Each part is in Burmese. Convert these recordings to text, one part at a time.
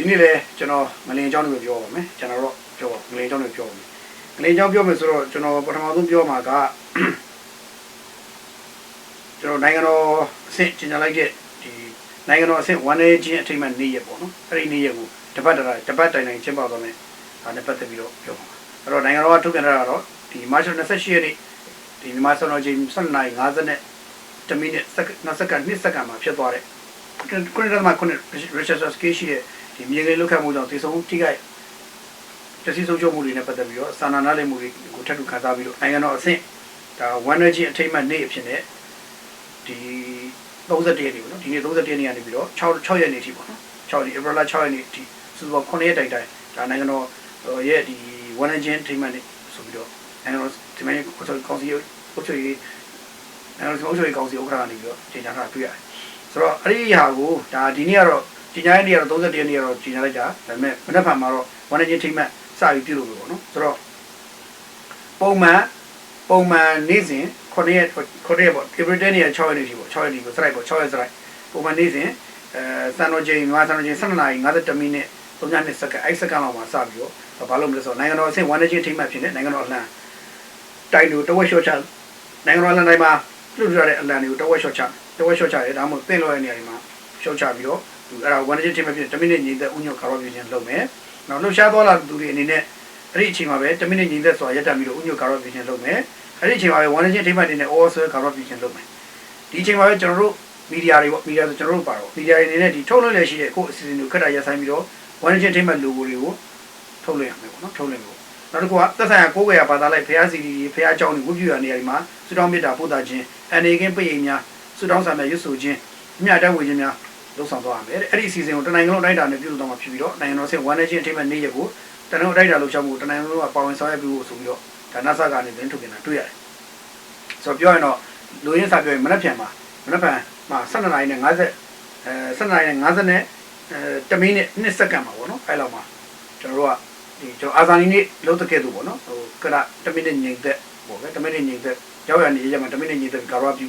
ဒီနေ့လည်းကျွန်တော်ငလင်အကြောင်းတွေပြောပါမယ်ကျွန်တော်တော့ပြောပါငလင်အကြောင်းတွေပြောပါမယ်ငလင်အကြောင်းပြောမယ်ဆိုတော့ကျွန်တော်ပထမဆုံးပြောမှာကကျွန်တော်နိုင်ငံတော်အဆင့်ကျင်ညာလိုက်တဲ့ဒီနိုင်ငံတော်အဆင့်ဝန်ရေးချင်းအထိမ်းအမှတ်နေ့ရက်ပေါ့နော်အဲ့ဒီနေ့ရက်ကိုတပတ်တရတပတ်တိုင်တိုင်ကျင်းပသွားမယ်ဒါနဲ့ပတ်သက်ပြီးတော့ပြောပါမယ်အဲ့တော့နိုင်ငံတော်ကထုတ်ပြန်ထားတာတော့ဒီမတ်လ28ရက်နေ့ဒီမြန်မာစံတော်ချိန်7:50နဲ့10မိနစ်စက္ကန့်စက္ကန့်2စက္ကန့်မှာဖြစ်သွားတဲ့ခုနကမှခုန Richard Scale ရှိတဲ့ ဒီမြေကလေးလောက်ခတ်မှုကြောင့်သေဆုံးထိခိုက်တစီဆုံးချုပ်မှုတွေနဲ့ပတ်သက်ပြီးတော့စာနာနားလည်မှုတွေကိုထပ်တူခန်းစားပြီးတော့နိုင်ငံတော်အဆင့်ဒါဝန်ရေးချင်းအထိမ်းအမှတ်နေ့အဖြစ်နဲ့ဒီ31ရက်နေ့ပေါ့နော်ဒီနေ့31ရက်နေ့ကနေပြီးတော့6 6ရက်နေ့ထိပေါ့နော်6ဒီ April 6ရက်နေ့ထိစုစုပေါင်း9ရက်တိုင်တိုင်ဒါနိုင်ငံတော်ရဲ့ဒီဝန်ရေးချင်းအထိမ်းအမှတ်နေ့ဆိုပြီးတော့နိုင်ငံတော်ဒီမဲ့ကိုယ်ကောင်စီကိုချွေနိုင်ငံတော်အုပ်ချုပ်ရေးကောင်စီဥက္ကဋ္ဌကနေပြီးတော့ကြေညာထားတာတွေ့ရတယ်ဆိုတော့အဲ့ဒီဟာကိုဒါဒီနေ့ကတော့ ဒီညရက်နေ့ကတော့31ရက်နေ့ကတော့ကြေညာလိုက်တာဒါပေမဲ့မနေ့ကမှတော့ဝန်ရေးချင်းထိမ်းအမှတ်စပြီးပြုလုပ်လို့ပေါ့နော်ဆိုတော့ပုံမှန်ပုံမှန်နေ့စဉ်9ရက်9ရက်ပေါ့ April 10ရက်6ရက်နေ့ထိပေါ့6ရက်နေ့ကိုစလိုက်ပေါ့6ရက်စလိုက်ပုံမှန်နေ့စဉ်အဲစံတော်ချိန်မြန်မာစံတော်ချိန်12နာရီ52မိနစ်32စက္ကန့်အဲ့စက္ကန့်လောက်မှာစပြီးတော့ဘာလို့မလဲဆိုတော့နိုင်ငံတော်အဆင့်ဝန်ရေးချင်းထိမ်းမှတ်ဖြစ်နေနိုင်ငံတော်အလှမ်းတိုင်လို့တဝက်လျှော့ချနိုင်ငံတော်အလှမ်းတိုင်းမှာလွတ်ရတဲ့အလံတွေကိုတဝက်လျှော့ချတဝက်လျှော့ချရဲဒါမှမဟုတ်သင်လို့ရတဲ့နေရာတွေမှာ လျှော့ချပြီးတော့သူအဲ့ဒါဝန်ရေးချင်းထိမ်းမှတ်ဖြစ်10မိနစ်ညီသက်ဥညွတ်ကာရောပြခြင်းလုပ်မယ်နောက်လှုပ်ရှားသွားလာသူတွေအနေနဲ့အဲ့ဒီအချိန်မှာပဲ10မိနစ်ညီသက်ဆိုတာရက်တက်ပြီးတော့ဥညွတ်ကာရောပြခြင်းလုပ်မယ်အဲ့ဒီအချိန်မှာပဲဝန်ရေးချင်းထိမ်းမှတ်တင်တဲ့ all ဆွဲကာရောပြခြင်းလုပ်မယ်ဒီအချိန်မှာပဲကျွန်တော်တို့မီဒီယာတွေပေါ့မီဒီယာဆိုကျွန်တော်တို့ပါတော့မီဒီယာတွေအနေနဲ့ဒီထုတ်လွှင့်ရရှိတဲ့ကိုယ့်အစီအစဉ်တွေကိုခက်တာရက်ဆိုင်ပြီးတော့ဝန်ရေးချင်းထိမ်းမှတ် logo တွေကိုထုတ်လွှင့်ရမယ်ပေါ့နော်ထုတ်လွှင့်ဖို့နောက်တစ်ခုကသက်ဆိုင်ရာကိုယ်ကရဘာသာလိုက်ဖះစီဒီဖះအကြောင်းတွေဝတ်ပြုရနေရာဒီမှာစုတောင်းမေတ္တာပို့တာခြင်းအနေကင်းပိတ်ရင်များစုတောင်းဆံများရွတ်ဆိုခြင်းအမြတ်တမ်းဝေခြင်းများ လုပ်ဆောင်သွားရမယ်အဲ့ဒီအစီအစဉ်ကိုတနိုင်ငံလုံးတိုင်းတာနဲ့ပြုလုပ်တော့မှာဖြစ်ပြီးတော့နိုင်ငံတော်ဆင့်ဝန်ရေးချင်းအထိမ်းမှတ်နေ့ရက်ကိုတနိုင်ငံလုံးတိုင်းတာလှုပ်ရှားမှုတနိုင်ငံလုံးကပါဝင်ဆောင်ရွက်ပြီးဖို့ဆိုပြီးတော့ဒါနဆကနေသတင်းထုတ်ပြန်တာတွေ့ရတယ်ဆိုတော့ပြောရင်တော့လူရင်းစာပြောရင်မနှက်ဖြန်မှာမနှက်ဖြန်မှာ12နာရီနဲ့50အဲ12နာရီနဲ့50နဲ့အဲ10မိနစ်2စက္ကန့်မှာပေါ့နော်အဲ့လောက်မှာကျွန်တော်တို့ကဒီကျွန်တော်အာဇာနည်နေ့လုံးတကဲ့သို့ပေါ့နော်ဟိုကရ10မိနစ်ညင်သက်ပေါ့ဗျာ10မိနစ်ညင်သက်ရောက်ရနေရမှာ10မိနစ်ညင်သက်ကာရပြု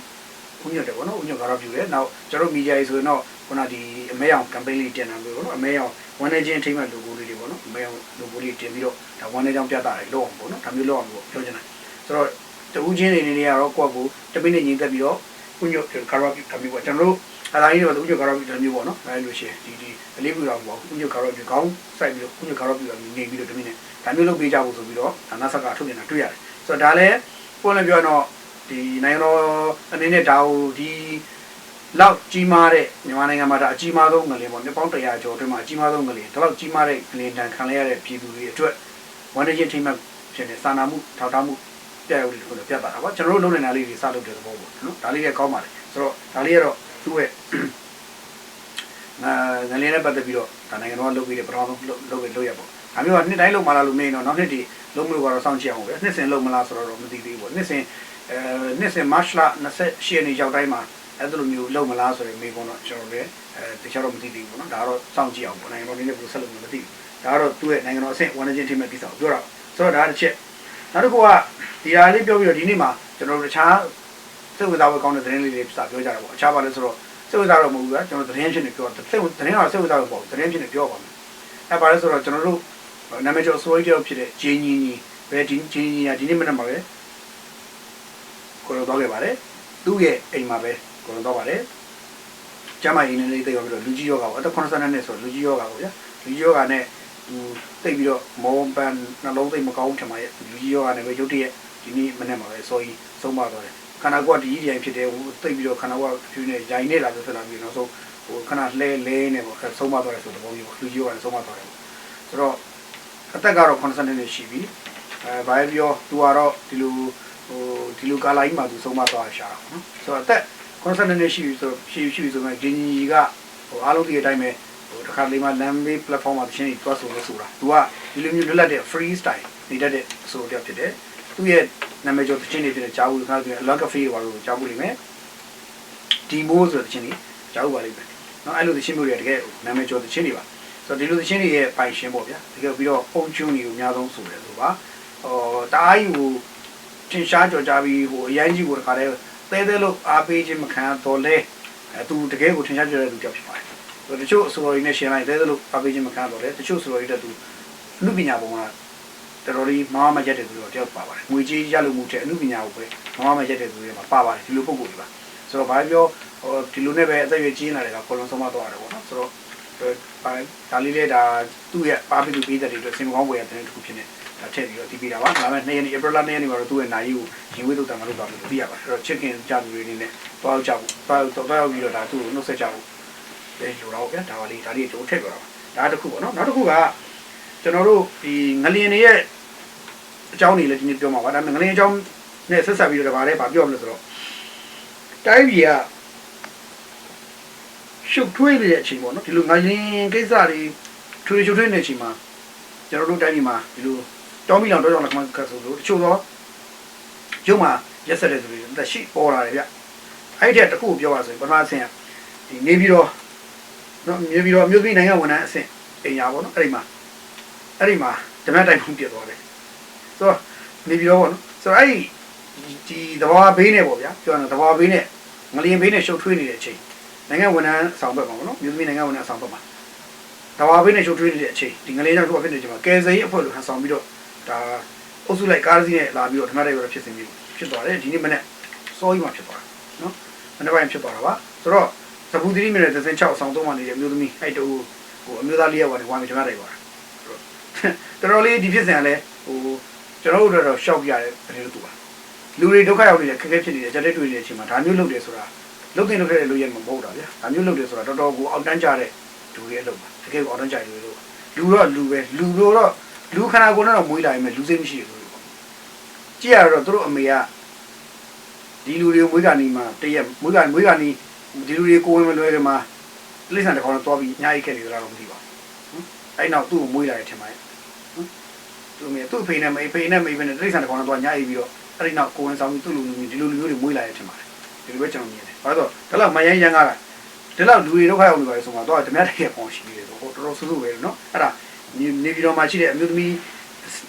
ဥညွတ်တယ်ပေါ့နော်ဥညွတ်ကာရပြုတယ်နောက်ကျွန်တော်မီဒီယာရေးဆိုရင်တော့ခုနဒီအမဲအောင် campaign လေးတင်တာမျိုးပေါ့နော်အမဲအောင်ဝန်နေချင်းအထိမှ logo လေးတွေပေါ့နော်အမဲအောင် logo လေးတင်ပြီးတော့ဒါဝန်နေကြောင်းပြတာတွေလုပ်အောင်ပေါ့နော်ဒါမျိုးလုပ်အောင်ပေါ့ပြောချင်တယ်ဆိုတော့တူးချင်းတွေနေနေရတော့ကိုယ့်ကို10မိနစ်ညင်သက်ပြီးတော့ဥညွတ်ကာရပြုဒါမျိုးပေါ့ကျွန်တော်တို့အဲ့ဒါကြီးတော့ဥညွတ်ကာရပြုဒါမျိုးပေါ့နော်အဲလိုရှိရင်ဒီဒီအလေးပြုတာပေါ့ဥညွတ်ကာရပြုခေါင်းစိုက်ပြီးတော့ဥညွတ်ကာရပြုတာနေပြီးတော့10မိနစ်ဒါမျိုးလုပ်ပေးကြဖို့ဆိုပြီးတော့ဒါနဆက်ကထုတ်နေတာတွေ့ရတယ်ဆိုတော့ဒါလည်းပုံလည်းပြောတော့ ဒီနိုင်ငံတော်အနေနဲ့ဒါကိုဒီလောက်ကြီးမားတဲ့မြန်မာနိုင်ငံမှာဒါအကြီးမားဆုံးငလင်ပေါ့နှစ်ပေါင်း100ကျော်အတွင်းမှာအကြီးမားဆုံးငလင်ဒါလောက်ကြီးမားတဲ့ငလင်တန်ခံရတဲ့ပြည်သူတွေအတွက်ဝန်ထမ်းချင်းထိမှတ်ဖြစ်နေစာနာမှုထောက်ထားမှုပြရဦးလို့ပြတ်တာပါကျွန်တော်တို့လုပ်နေတာလေးတွေစလုပ်တဲ့သဘောပေါ့နော်ဒါလေးလည်းကောင်းပါလေဆိုတော့ဒါလေးကတော့သူ့ရဲ့ငါငလင်နဲ့ပတ်သက်ပြီးတော့ဒါနိုင်ငံတော်ကလုပ်ပြီးတဲ့ပထမဆုံးလုပ်လုပ်လုပ်ရပေါ့ဒါမျိုးကနှစ်တိုင်းလုပ်မလားလို့မင်းတော့နောက်နှစ်ဒီလုံးမလို့ကတော့စောင့်ကြည့်အောင်ပဲနှစ်စဉ်လုံးမလားဆိုတော့မသိသေးဘူးပေါ့နှစ်စဉ် အဲနှစ်စဉ် March လ28ရက်နေ့ရောက်တိုင်းမှာအဲ့လိုမျိုးလုံးမလားဆိုရင်မေးခွန်းတော့ကျွန်တော်လည်းအဲတခြားတော့မသိသေးဘူးပေါ့နော်ဒါကတော့စောင့်ကြည့်အောင်ပေါ့နိုင်ငံတော်အနေနဲ့ဘယ်လိုဆက်လုပ်မလဲမသိဘူးဒါကတော့သူ့ရဲ့နိုင်ငံတော်အဆင့်ဝန်ထမ်းချင်းထိမဲ့ကိစ္စကိုပြောတာဆိုတော့ဒါတစ်ချက်နောက်တစ်ခုကဒီဟာလေးပြောပြီးတော့ဒီနေ့မှာကျွန်တော်တို့တခြားစိတ်ဝင်စားဖို့ကောင်းတဲ့သတင်းလေးတွေစပြောကြတာပေါ့အခြားပါလဲဆိုတော့စိတ်ဝင်စားတော့မဟုတ်ဘူးကကျွန်တော်သတင်းဖြစ်နေပြောစိတ်သတင်းတော့စိတ်ဝင်စားလို့ပေါ့သတင်းဖြစ်နေပြောပါမယ်အဲပါလဲဆိုတော့ကျွန်တော်တို့နာမည်ကျော်ဆိုရီကျော်ဖြစ်တဲ့ဂျင်းကြီးကြီးပဲဒီဂျင်းကြီးကဒီနေ့မနက်မှာပဲ ကိုရောတော့ခဲ့ပါတယ်သူ့ရဲ့အိမ်မှာပဲကိုရောတော့ပါတယ်ကျမရင်းနေလေးတိတ်ရောပြီးတော့လူကြီးယောဂါကိုအသက်82နှစ်ဆိုလူကြီးယောဂါကိုဗျာလူကြီးယောဂါနဲ့သူတိတ်ပြီးတော့မောပန်နှလုံးသိမကောင်းထင်ပါရဲ့လူကြီးယောဂါနဲ့ပဲရုတ်တရက်ဒီနေ့မနက်မှာပဲဆိုကြီးဆုံးမသွားတယ်ခန္ဓာကိုယ်ကဒီကြီးတိုင်းဖြစ်တယ်ဟိုတိတ်ပြီးတော့ခန္ဓာကိုယ်ကဖြူနေရိုင်နေလာလို့ဖြစ်လာပြီးတော့ဆိုဟိုခဏလဲလဲနေပေါ့ဆုံးမသွားတယ်ဆိုတဲ့ပုံမျိုးလူကြီးယောဂါနဲ့ဆုံးမသွားတယ်ဆိုတော့အသက်ကတော့82နှစ်ရှိပြီအဲဘာပဲပြောသူကတော့ဒီလို ဟိုဒီလိုကာလာကြီးမှာသူဆုံးမသွားရှာတာပေါ့နော်ဆိုတော့အသက်82နှစ်ရှိပြီဆိုရှိရှိပြီဆိုမှဂျင်းကြီးကဟိုအားလုံးဒီအတိုင်းပဲဟိုတစ်ခါလေးမှ land based platform မှာသင်တွားဆိုလို့ဆိုတာသူကဒီလိုမျိုးလွတ်လပ်တဲ့ free style နေတတ်တဲ့အဆိုတစ်ဖြစ်တယ်သူရဲ့နာမည်ကျော်သင်တွေဖြစ်တဲ့ဂျာဘူးခါဆိုရင် log cafe တွေပါလို့ကြားဘူးလိမ့်မယ်ဒီမိုးဆိုတဲ့သင်တွေကြားဘူးပါလိမ့်မယ်နော်အဲ့လိုသင်မျိုးတွေတကယ်နာမည်ကျော်သင်တွေပါဆိုတော့ဒီလိုသင်တွေရဲ့ပိုင်ရှင်ပေါ့ဗျာတကယ်ပြီးတော့ပုံကျွန်းတွေကိုအများဆုံးဆိုတယ်ဆိုပါဟိုတားကြီးကို ထင်ရှားကြော်ကြပြီးဟိုအရင်ကြီးကိုတခါတည်းတဲတဲလို့အားပေးခြင်းမခံတော့လဲအဲသူတကယ်ကိုထင်ရှားကြတဲ့လူတစ်ယောက်ဖြစ်ပါတယ်တချို့အစိုးရနဲ့ရှင်းလိုက်တဲ့လို့အပေးခြင်းမခံတော့လေတချို့အစိုးရတဲ့သူအမှုပညာပုံကတော်တော်လေးမမမရက်တဲ့သူတော့တယောက်ပါပါတယ်ငွေကြီးရလို့မှုတဲ့အမှုပညာကိုပဲမမမရက်တဲ့သူတွေမှာပါပါတယ်ဒီလိုပုံကိုယ်တွေပါဆိုတော့ဘာပြောဟိုဒီလိုနဲ့ပဲအသက်အရွယ်ကြီးလာတယ်ကခေါလုံးဆုံးမသွားတယ်ပေါ့နော်ဆိုတော့ပါဒါလေးလေးဒါသူ့ရဲ့ပါပိသူပေးတဲ့တွေအတွက်စင်ကောင်းဝယ်ရတဲ့တစ်ခုဖြစ်နေဒါ ထည့်ပြီးတော့ဒီပေးတာပါဒါပေမဲ့2ရက်နေ့ April 2ရက်နေ့မှာတော့သူ့ရဲ့နိုင်ကိုရင်ဝေးလို့တန်မလို့တော့သိရပါတယ်အဲ့တော့ chicken ကြသူတွေအနေနဲ့တွားကြဖို့တွားတွားပြီးတော့ဒါသူ့ကိုနှုတ်ဆက်ကြဖို့လေလိုတော့ဗျာဒါပါလေးဒါလေးတို့ထည့်ပြတော့ဒါတစ်ခုပေါ့နော်နောက်တစ်ခုကကျွန်တော်တို့ဒီငလျင်တွေရဲ့အကြောင်းတွေလည်းဒီနေ့ပြောမှာပါဒါပေမဲ့ငလျင်အကြောင်းနဲ့ဆက်ဆက်ပြီးတော့ဒါပါလဲဗာပြောမလို့ဆိုတော့တိုင်းပြည်ကရှုပ်ထွေးနေတဲ့အချိန်ပေါ့နော်ဒီလိုငလျင်ကိစ္စတွေထွေးရှုပ်ထွေးနေတဲ့အချိန်မှာကျွန်တော်တို့တိုင်းပြည်မှာဒီလို တောင်းမိလောင်တောကြောင်လက်မှတ်ကဆိုလို့တချို့တော့ရုံမှာရက်ဆက်တဲ့သူတွေတက်ရှိပေါ်လာတယ်ဗျအဲ့ဒီတခုကိုပြောပါဆိုရင်ပထမဆင်ကဒီနေပြီးတော့နော်မြေပြီးတော့မြို့ပြည်နိုင်ငံဝန်ထမ်းအဆင့်အိမ်ညာပေါ့နော်အဲ့ဒီမှာအဲ့ဒီမှာဓမ္မတိုင်ဖုံးပြတ်သွားတယ်ဆိုတော့နေပြီးတော့ပေါ့နော်ဆိုတော့အဲ့ဒီဒီသဘာဝဘေးနဲ့ပေါ့ဗျာပြောရရင်သဘာဝဘေးနဲ့ငလျင်ဘေးနဲ့ရှုပ်ထွေးနေတဲ့အချိန်နိုင်ငံဝန်ထမ်းဆောင်ဘက်မှာပေါ့နော်မြို့ပြည်နိုင်ငံဝန်ထမ်းဆောင်ဘက်မှာသဘာဝဘေးနဲ့ရှုပ်ထွေးနေတဲ့အချိန်ဒီငလျင်ကြောင့်တို့ဖြစ်နေချိန်မှာကယ်ဆယ်ရေးအဖွဲ့လိုဟန်ဆောင်ပြီးတော့ ဒါအုပ်စုလိုက်ကားစီးနဲ့လာပြီးတော့ဓမ္မတိုင်ရဖြစ်စဉ်မျိုးဖြစ်သွားတယ်ဒီနေ့မနေ့စောကြီးမှဖြစ်သွားတယ်နော်မနေ့ပိုင်းဖြစ်သွားတာပါဆိုတော့သဘူတိမိနဲ့သစင်6ဆောင်သုံးမှနေတဲ့အမျိုးသမီးအဲ့တူဟိုအမျိုးသားလေးယောက်ကနေဝိုင်းပြီးဓမ္မတိုင်သွားတာတော်တော်လေးဒီဖြစ်စဉ်ကလည်းဟိုကျွန်တော်တို့တော့ရှောက်ပြရတယ်တကယ်လို့တူပါလူတွေဒုက္ခရောက်နေတယ်ခက်ခဲဖြစ်နေတယ်ကြက်တက်တွေ့နေတဲ့အချိန်မှာဒါမျိုးလုပ်တယ်ဆိုတာလုပ်တဲ့လုပ်ခဲ့တဲ့လူရဲ့မဟုတ်တာဗျာဒါမျိုးလုပ်တယ်ဆိုတာတော်တော်ကိုအောက်တန်းကြတဲ့လူတွေအလုပ်ပါတကယ်ကိုအောက်တန်းကြတဲ့လူတွေလို့လူတော့လူပဲလူတော့ လူခန္ဓာကိုယ်နဲ့တော့မွေးလာရင်လူစိတ်မရှိဘူးကြည့်ရတော့သူတို့အမေကဒီလူတွေကိုမွေးကနေမှတရက်မွေးကနေမွေးကနေဒီလူတွေကိုဝင်မလွဲတယ်မှာလိမ့်ဆန်တစ်ခေါက်တော့သွားပြီးညားရိတ်ခဲ့နေကြတာတော့မသိပါဘူးအဲ့နောက်သူ့ကိုမွေးလာတယ်ထင်ပါရဲ့သူ့အမေသူ့အဖေနဲ့မေဖေနဲ့မေဖေနဲ့လိမ့်ဆန်တစ်ခေါက်တော့သွားညားရိတ်ပြီးတော့အဲ့ဒီနောက်ကိုဝင်ဆောင်ပြီးသူ့လူလူဒီလိုလူမျိုးတွေမွေးလာတယ်ထင်ပါတယ်ဒီလိုပဲကျွန်တော်မြင်တယ်ဘာလို့လဲဒါတော့မယန်းရန်ကားတာဒီလောက်လူတွေဒုက္ခရောက်နေပါလေဆိုမှတော့ဓမြတရဲ့ပေါင်းရှိနေတယ်ဆိုဟိုတော်တော်ဆူဆူပဲနော်အဲ့ဒါ နေပြည်တော်မှာရှိတဲ့အမျိုးသမီး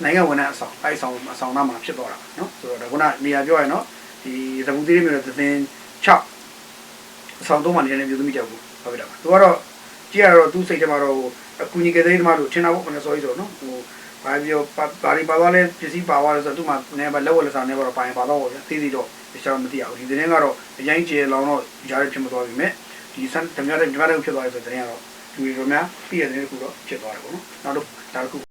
နိုင်ငံဝန်ထမ်းအဆောင်အဲ့ဆောင်အဆောင်သားမှာဖြစ်သွားတာနော်ဆိုတော့ဒါကနေရာပြောရရင်နော်ဒီသဘူသေးမျိုးနဲ့သင်6အဆောင်သုံးမှနေတဲ့မျိုးသမီးကြောက်ဘူးဟုတ်ပြီလားသူကတော့ကြည့်ရတော့သူ့စိတ်ထဲမှာတော့အကူကြီးကလေးသမားတို့ထင်တာပေါ့ခဏစောကြီးဆိုတော့နော်ဟိုဘာပြောဘာရီပါသွားလဲပစ္စည်းပါသွားလဲဆိုတော့သူ့မှာနေပါလက်ဝက်လက်စားနေပါတော့ပိုင်ပါတော့ဗျာသိသိတော့တခြားမသိရဘူးဒီသတင်းကတော့အရင်ကျေလောင်တော့ကြားရဖြစ်မသွားပြီမဲ့ဒီစံတများတဲ့ဒီမှာတော့ဖြစ်သွားပြီဆိုတဲ့သတင်းကတော့ လူတွေတို့များပြည့်တဲ့သတင်းတစ်ခုတော့ဖြစ်သွားတယ်ပေါ့နော်နောက်တော့ဒါတစ်ခု